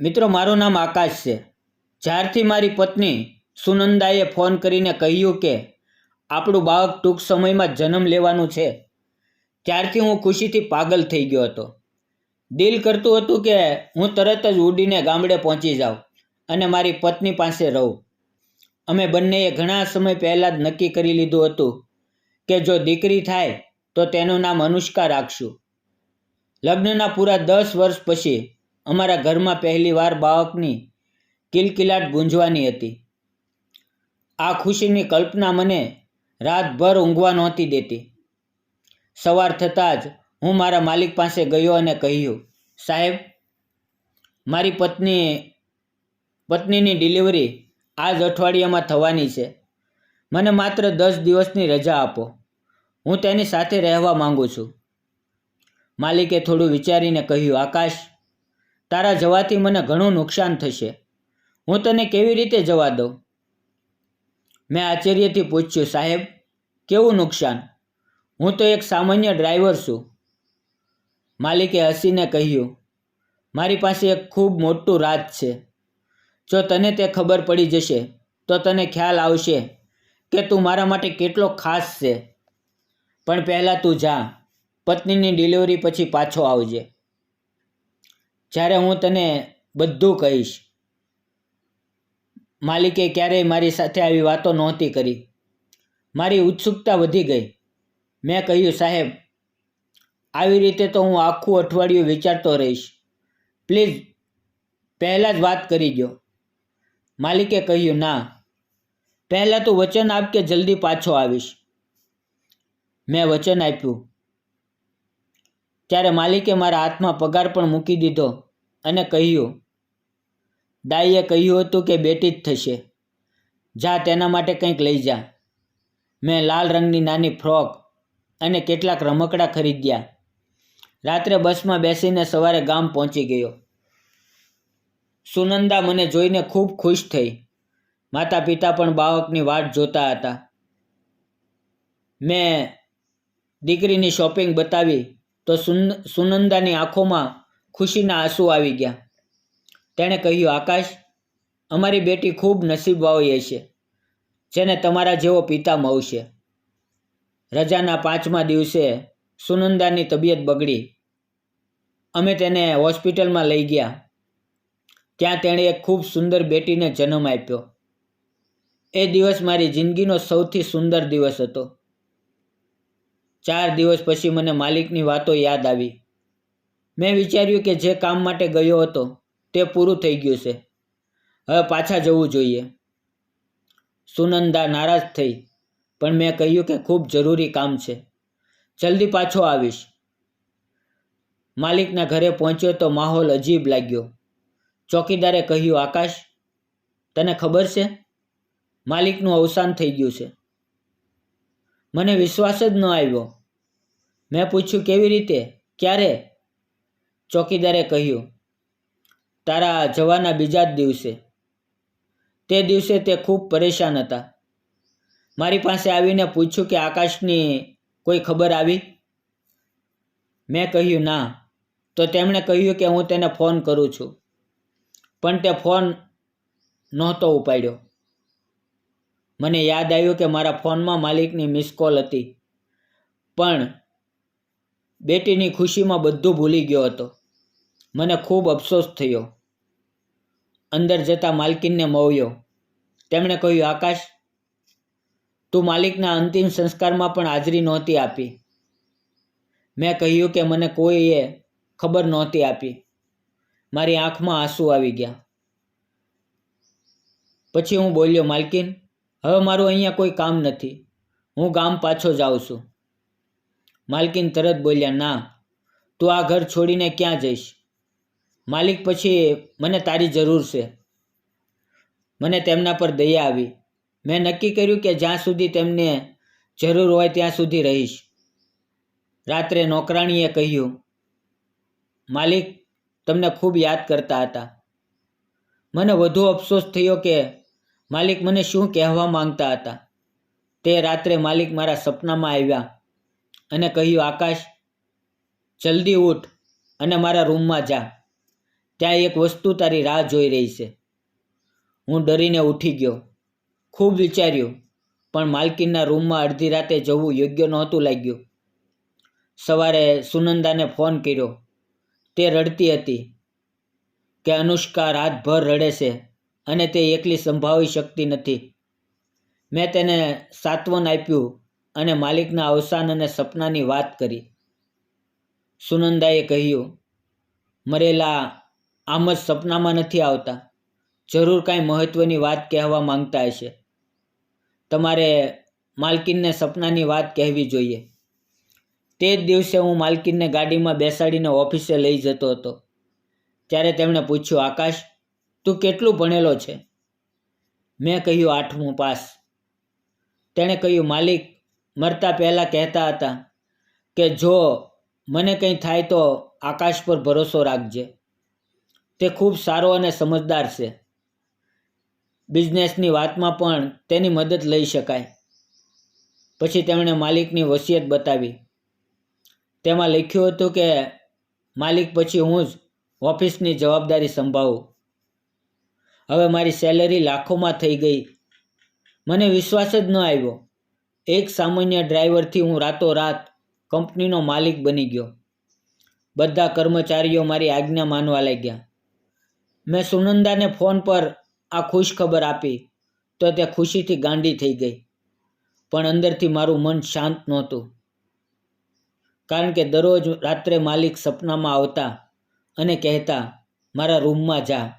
મિત્રો, મારું નામ આકાશ છે. જ્યારથી મારી પત્ની સુનંદાએ ફોન કરીને કહ્યું કે આપણું બાળક ટૂંક સમયમાં જન્મ લેવાનું છે, ત્યારથી હું ખુશીથી પાગલ થઈ ગયો હતો. દિલ કરતું હતું કે હું તરત જ ઉડીને ગામડે પહોંચી જાઉં અને મારી પત્ની પાસે રહું. અમે બંનેએ ઘણા સમય પહેલાં જ નક્કી કરી લીધું હતું કે જો દીકરી થાય તો તેનું નામ અનુષ્કા રાખશું. લગ્નના પૂરા દસ વર્ષ પછી અમારા ઘરમાં પહેલી વાર બાળકની કિલકિલાટ ગુંજવાની હતી. આ ખુશીની કલ્પના મને રાતભર ઊંઘવા નહોતી દેતી. સવાર થતાં જ હું મારા માલિક પાસે ગયો અને કહ્યું, સાહેબ, મારી પત્ની, પત્નીની ડિલિવરી આજ અઠવાડિયામાં થવાની છે. મને માત્ર દસ દિવસની રજા આપો. હું તેની સાથે રહેવા માંગુ છું. માલિકે થોડું વિચારીને કહ્યું, આકાશ તારા જવાથી મને ઘણું નુકસાન થશે. હું તને કેવી રીતે જવા દઉં? મેં આશ્ચર્યથી પૂછ્યું, સાહેબ, કેવું નુકસાન? હું તો એક સામાન્ય ડ્રાઈવર છું. માલિકે હસીને કહ્યું, મારી પાસે એક ખૂબ મોટું રાજ છે. જો તને તે ખબર પડી જશે, તો તને ખ્યાલ આવશે કે તું મારા માટે કેટલો ખાસ છે. પણ પહેલાં તું જા, પત્નીની ડિલિવરી પછી પાછો આવજે. જ્યારે હું તને બધું કહીશ, માલિકે ક્યારેય મારી સાથે આવી વાતો નહોતી કરી. મારી ઉત્સુકતા વધી ગઈ. મેં કહ્યું, સાહેબ, આવી રીતે તો હું આખું અઠવાડિયું વિચારતો રહીશ. પ્લીઝ, પહેલાં જ વાત કરી દો માલિકે કહ્યું, ના. પહેલાં તું વચન આપ કે જલ્દી પાછો આવીશ. મેં વચન આપ્યું. ત્યારે માલિકે મારા હાથમાં પગાર પણ મૂકી દીધો અને કહ્યું, દાઈએ કહ્યું હતું કે બેટી જ થશે. જા, તેના માટે કંઈક લઈ જા. મેં લાલ રંગની નાની ફ્રોક અને કેટલાક રમકડાં ખરીદ્યા. રાત્રે બસમાં બેસીને સવારે ગામ પહોંચી ગયો. સુનંદા મને જોઈને ખૂબ ખુશ થઈ. માતા પિતા પણ બાળકની વાટ જોતા હતા. મેં દીકરીની શોપિંગ બતાવી તો સુન, સુનંદાની આંખોમાં ખુશીના આંસુ આવી ગયા. તેણે કહ્યું, આકાશ, અમારી બેટી ખૂબ નસીબવાળી હશે, જેને તમારા જેવો પિતા મળશે. રજાના પાંચમા દિવસે સુનંદાની તબિયત બગડી. અમે તેને હોસ્પિટલમાં લઈ ગયા. ત્યાં તેણે એક ખૂબ સુંદર બેટીને જન્મ આપ્યો. એ દિવસ મારી જિંદગીનો સૌથી સુંદર દિવસ હતો. ચાર દિવસ પછી મને માલિકની વાતો યાદ આવી. મેં વિચાર્યું કે જે કામ માટે ગયો હતો, તે પૂરું થઈ ગયું છે. હવે પાછા જવું જોઈએ. સુનંદા નારાજ થઈ, પણ મેં કહ્યું કે ખૂબ જરૂરી કામ છે. જલ્દી પાછો આવીશ. માલિકના ઘરે પહોંચ્યો તો માહોલ અજીબ લાગ્યો. ચોકીદારે કહ્યું, આકાશ, તને ખબર છે? માલિકનું અવસાન થઈ ગયું છે. મને વિશ્વાસ જ ન આવ્યો. મેં પૂછ્યું કેવી રીતે? ક્યારે? ચોકીદારે કહ્યું, તારા જવાના બીજા જ દિવસે. તે દિવસે તે ખૂબ પરેશાન હતા. મારી પાસે આવીને પૂછ્યું કે આકાશની કોઈ ખબર આવી? મેં કહ્યું, ના. તો તેમણે કહ્યું કે હું તેને ફોન કરું છું. પણ તે ફોન નહોતો ઉપાડ્યો. મને યાદ આવ્યું કે મારા ફોનમાં માલિકની મિસ કોલ હતી. પણ બેટીની ખુશીમાં બધું ભૂલી ગયો હતો. મને ખૂબ અફસોસ થયો. અંદર જતા માલકીનને મવ્યો તેમણે કહ્યું, આકાશ, તું માલિકના અંતિમ સંસ્કારમાં પણ હાજરી નહોતી આપી. મેં કહ્યું કે મને કોઈએ ખબર નહોતી આપી. મારી આંખમાં આંસુ આવી ગયા. પછી હું બોલ્યો, માલકીન, હવે મારું અહીંયા કોઈ કામ નથી. હું ગામ પાછો જાઉં છું. માલકીન તરત બોલ્યા, ના, તું આ ઘર છોડીને ક્યાં જઈશ? માલિક પછી મને તારી જરૂર છે. મને તેમના પર દયા આવી. મેં નક્કી કર્યું કે જ્યાં સુધી તેમને જરૂર હોય ત્યાં સુધી રહીશ. રાત્રે નોકરાણીએ કહ્યું, માલિક, તમને ખૂબ યાદ કરતા હતા. મને વધુ અફસોસ થયો કે માલિક મને શું કહેવા માંગતા હતા. તે રાત્રે માલિક મારા સપનામાં આવ્યા. અને કહ્યું, આકાશ, જલ્દી ઉઠ અને મારા રૂમમાં જા. ત્યાં એક વસ્તુ તારી રાહ જોઈ રહી છે. હું ડરીને ઉઠી ગયો. ખૂબ વિચાર્યું, પણ માલકીનના રૂમમાં અડધી રાતે જવું યોગ્ય નહોતું લાગ્યું. સવારે સુનંદાને ફોન કર્યો. તે રડતી હતી કે, અનુષ્કા, રાતભર રડે છે અને તે એકલી સંભાળી શકતી નથી. મેં તેને સાંત્વન આપ્યું અને માલિકના અવસાન અને સપનાની વાત કરી. સુનંદાએ કહ્યું, મરેલા, આમ જ સપનામાં નથી આવતા. જરૂર કાંઈ મહત્ત્વની વાત કહેવા માંગતા હશે. તમારે માલકીનને સપનાની વાત કહેવી જોઈએ. તે જ દિવસે હું માલકીનને ગાડીમાં બેસાડીને ઓફિસે લઈ જતો હતો. ત્યારે તેમણે પૂછ્યું, આકાશ, તું કેટલું ભણેલો છે? મેં કહ્યું, આઠમું પાસ. તેણે કહ્યું, માલિક મરતા પહેલાં કહેતા હતા કે જો મને કંઈ થાય તો આકાશ પર ભરોસો રાખજે. તે ખૂબ સારો અને સમજદાર છે. બિઝનેસની વાતમાં પણ તેની મદદ લઈ શકાય. પછી તેમણે માલિકની વસિયત બતાવી. તેમાં લખ્યું હતું કે, માલિક પછી હું જ ઓફિસની જવાબદારી સંભાળું. હવે મારી સેલેરી લાખોમાં થઈ ગઈ. મને વિશ્વાસ જ ન આવ્યો. એક સામાન્ય ડ્રાઈવરથી હું રાતોરાત કંપનીનો માલિક બની ગયો. બધા કર્મચારીઓ મારી આજ્ઞા માનવા લાગ્યા. મેં સુનંદાને ફોન પર આ ખુશ ખબર આપી તો તે ખુશીથી ગાંડી થઈ ગઈ. પણ અંદરથી મારું મન શાંત નહોતું. કારણ કે દરરોજ રાત્રે માલિક સપનામાં આવતા અને કહેતા, મારા રૂમમાં જા.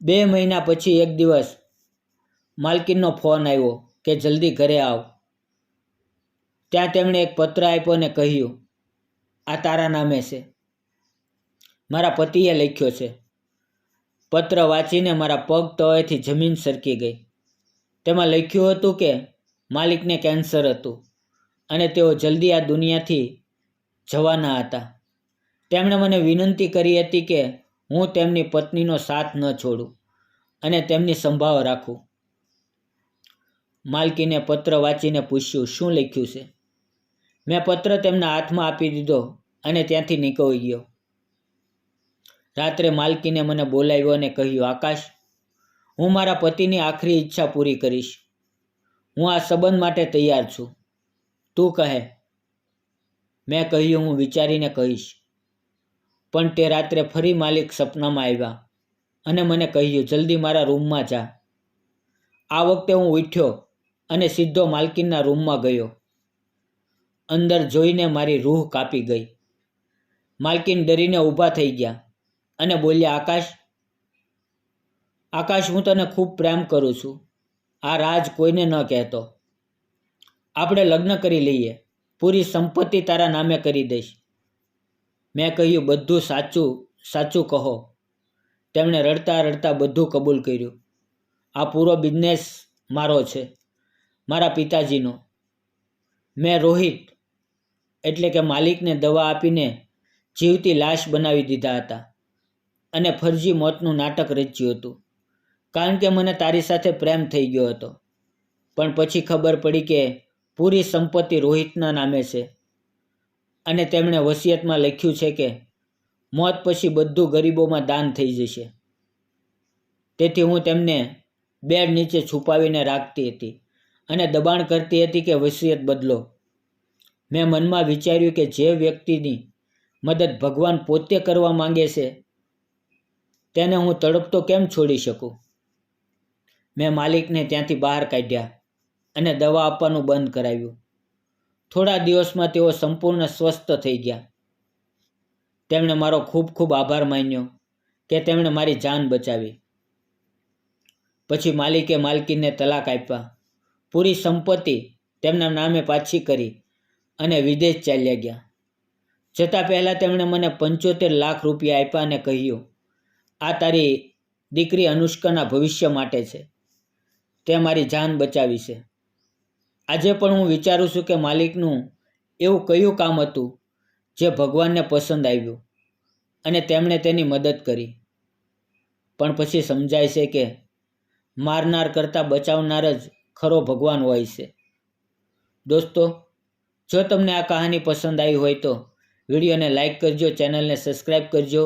બે મહિના પછી એક દિવસ માલકીનનો ફોન આવ્યો. કે જલ્દી ઘરે આવ. ત્યાં તેમણે એક પત્ર આપ્યો અને કહ્યું, આ તારા નામે છે. મારા પતિએ લખ્યો છે. પત્ર વાંચીને મારા પગ તળેથી જમીન સરકી ગઈ. તેમાં લખ્યું હતું કે, માલિકને કેન્સર હતું અને તેઓ જલ્દી આ દુનિયાથી જવાના હતા. તેમણે મને વિનંતી કરી હતી કે હું તેમની પત્નીનો સાથ ન છોડું અને તેમની સંભાળ રાખું. માલકીને પત્ર વાંચીને પૂછ્યું, શું લખ્યું છે? મેં પત્ર તેમના હાથમાં આપી દીધો અને ત્યાંથી નીકળી ગયો. રાત્રે માલકીને મને બોલાવ્યો અને કહ્યું, આકાશ, હું મારા પતિની આખરી ઈચ્છા પૂરી કરીશ. હું આ સંબંધ માટે તૈયાર છું. તું કહે. મેં કહ્યું, હું વિચારીને કહીશ. પણ તે રાત્રે ફરી માલિક સપનામાં આવ્યા અને મને કહ્યું, જલ્દી મારા રૂમમાં જા. આ વખતે હું ઉઠ્યો અને સીધો માલકીનના રૂમમાં ગયો. અંદર જોઈને મારી રૂહ કાપી ગઈ. માલકીન ડરીને ઊભા થઈ ગયા અને બોલ્યા, આકાશ આકાશ, હું તને ખૂબ પ્રેમ કરું છું. આ રાજ કોઈને ન કહેતો. આપણે લગ્ન કરી લઈએ. પૂરી સંપત્તિ તારા નામે કરી દઈશ. મેં કહ્યું, બધું સાચું સાચું કહો. તેમણે રડતા રડતા બધું કબૂલ કર્યું. આ પૂરો બિઝનેસ મારો છે. મારા પિતાજીનો. મેં રોહિત એટલે કે માલિકને દવા આપીને જીવતી લાશ બનાવી દીધા હતા અને ફરજી મોતનું નાટક રચ્યું હતું. કારણ કે મને તારી સાથે પ્રેમ થઈ ગયો હતો. પણ પછી ખબર પડી કે પૂરી સંપત્તિ રોહિતના નામે છે. અને તેમણે વસિયતમાં લખ્યું છે કે મોત પછી બધું ગરીબોમાં દાન થઈ જશે. તેથી હું તેમને બેડ નીચે છુપાવીને રાખતી હતી. અને દબાણ કરતી હતી કે વસિયત બદલો. મેં મનમાં વિચાર્યું કે જે વ્યક્તિની મદદ ભગવાન પોતે કરવા માંગે છે, તેને હું તડપતો કેમ છોડી શકું? મેં માલિકને ત્યાંથી બહાર કાઢ્યા અને દવા આપવાનું બંધ કરાવ્યું. થોડા દિવસમાં તેઓ સંપૂર્ણ સ્વસ્થ થઈ ગયા. તેમણે મારો ખૂબ ખૂબ આભાર માન્યો કે તેમણે મારી જાન બચાવી. પછી માલિકે માલકીને તલાક આપ્યા. પૂરી સંપત્તિ તેમના નામે પાછી કરી અને વિદેશ ચાલ્યા ગયા. જતાં પહેલાં તેમણે મને પંચોતેર લાખ રૂપિયા આપ્યા અને કહ્યું, આ તારી દીકરી અનુષ્કાના ભવિષ્ય માટે છે. તે મારી જાન બચાવી છે. આજે પણ હું વિચારું છું કે માલિકનું એવું કયું કામ હતું જે ભગવાનને પસંદ આવ્યું અને તેમણે તેની મદદ કરી. પણ પછી સમજાય છે કે મારનાર કરતાં બચાવનાર જ ખરો ભગવાન હોય છે. દોસ્તો, જો તમને આ કહાની પસંદ આવી હોય તો વિડીયોને લાઇક કરજો, ચેનલને સબસ્ક્રાઈબ કરજો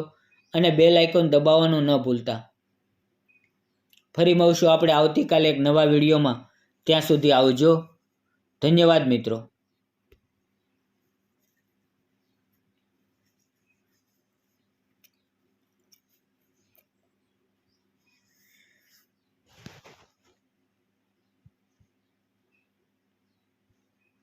અને બે લાઇકોન દબાવવાનું ન ભૂલતા. ફરી મળશું આપણે આવતીકાલે એક નવા વિડીયોમાં. ત્યાં સુધી આવજો. ધન્યવાદ મિત્રો.